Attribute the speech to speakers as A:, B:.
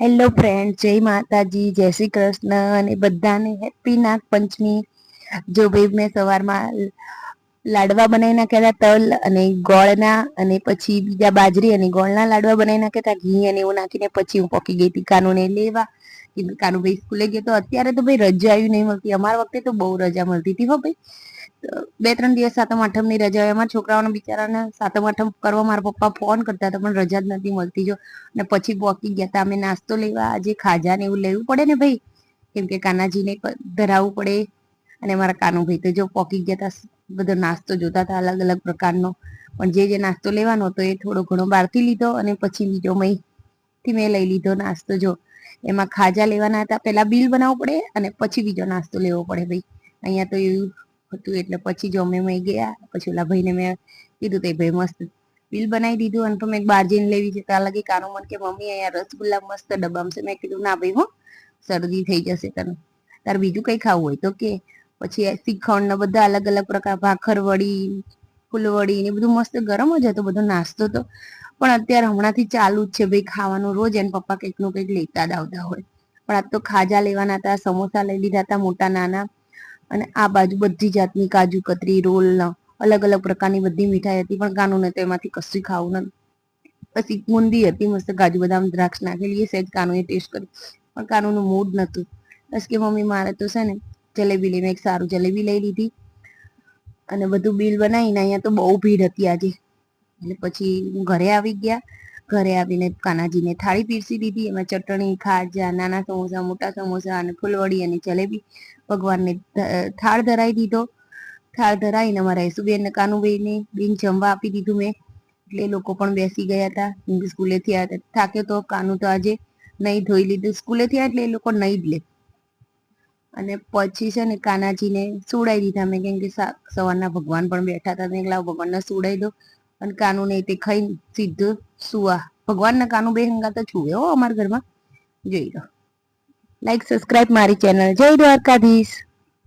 A: Hello friend જય માતાજી, જય શ્રી કૃષ્ણ અને બધાને હેપી નાગ પંચમી જો ભાઈ મેં સવારમાં લાડવા બનાવી નાખ્યા હતા, તલ અને ગોળના અને પછી બીજા બાજરી અને ગોળના લાડવા બનાવી નાખ્યા ઘી અને એવું નાખીને પછી હું પોકી ગઈ હતી કાનુને લેવા. કાનુભાઈ સ્કૂલે ગયો તો અત્યારે તો ભાઈ રજા આવી નહીં મળતી. અમારા વખતે તો બહુ રજા મળતી હતી હો ભાઈ. બે ત્રણ દિવસ સાતમ આઠમની રજા એમાં છોકરાઓને બિચારાને સાતમ આઠમ કરવા મારા પપ્પા ફોન કરતા હતા, પણ રજા જ નથી મળતી. જો, અને પછી પોકી ગયા હતા અમે નાસ્તો લેવા આજે ખાજા ને એવું લેવું પડે ને ભાઈ? કેમ કે કાનાજીને ધરાવવું પડે. અને મારા કાનુભાઈ તો જો પોકી ગયા હતા બધો નાસ્તો જોતા હતા અલગ અલગ પ્રકારનો. પણ જે જે નાસ્તો લેવાનો હતો એ થોડો ઘણો બહારથી લીધો અને પછી બીજો મહીથી મેં લઈ લીધો નાસ્તો. જો, એમાં ખાજા લેવાના હતા. પેલા બિલ બનાવવું પડે અને પછી બીજો નાસ્તો લેવો પડે ભાઈ. અહીંયા તો એવું હતું એટલે પછી જો અમે મેં ગયા, પછી ઓલા ભાઈને મેં કીધું તે ભાઈ, મસ્ત બિલ બનાવી દીધું અને તો મેં બહાર જઈને લેવી છે. ત્યાં લગી કાનું મન કે, મમ્મી, અહીંયા રસગુલ્લા મસ્ત ડબ્બામાં છે. મેં કીધું, ના ભાઈ, હું, શરદી થઈ જશે તને. તાર બીજું કઈ ખાવું હોય તો કે. પછી શ્રીખંડ ને બધા અલગ અલગ પ્રકાર, ભાખર વડી ફૂલવડી ને બધું મસ્ત ગરમ જ હતો, બધો નાસ્તો તો. પણ અત્યારે હમણાંથી ચાલુ જ છે ભાઈ ખાવાનું રોજ, એને પપ્પા કંઈકનું કંઈક લેતા જ આવતા હોય. પણ આજ તો ખાજા લેવાના હતા, સમોસા લઈ લીધા હતા મોટા નાના. અને આ બાજુ બધી જાતની કાજુ, કતરી રોલ અલગ અલગ પ્રકારની બધી મીઠાઈ હતી, પણ કાનુને તો એમાંથી કશું ખાવું નથી. પછી બુંદી હતી, મસ્ત કાજુ બદામ, દ્રાક્ષ નાખેલી, એ સહેજ કાનુએ ટેસ્ટ કર્યું. પણ કાનુનું મૂડ નતું બસ કે મમ્મી મારે તો છે ને જલેબી લઈ મેં એક સારું જલેબી લઈ લીધી. અને બધું બિલ બનાવીને અહીંયા તો બહુ ભીડ હતી આજે. એટલે પછી ઘરે આવી ગયા. ઘરે આવીને કાનાજીને થાળી પીરસી દીધી. એમાં ચટણી, ખાજા, નાના સમોસા, મોટા સમોસા અને ફૂલવડી અને જલેબી ભગવાનને થાળ ધરાવી દીધો. થાળ ધરાવીને અમારા યસુબેન ને કાનુભાઈને બેન જમવા આપી દીધું મેં. એટલે લોકો પણ બેસી ગયા હતા. સ્કૂલેથી આવ્યા હતા. થાક્યો તો કાનું તો આજે નહીં ધોઈ લીધું. સ્કૂલેથી એટલે એ લોકો નહીં જ લે. અને પછી છે ને કાનાજીને સુડાઈ દીધા. મેં કેમ કે સવારના ભગવાન પણ બેઠા હતા. મેં લાવ ભગવાનને સુડાઈ દો. અને કાનું ને તે ખાઈ સીધું સુવા. ભગવાનના કાનું બે હંગા તો છુએ હો અમારા ઘરમાં. જોઈ લો. લાઈક સબસ્ક્રાઇબ મારી ચેનલ જય દ્વારકાધીશ.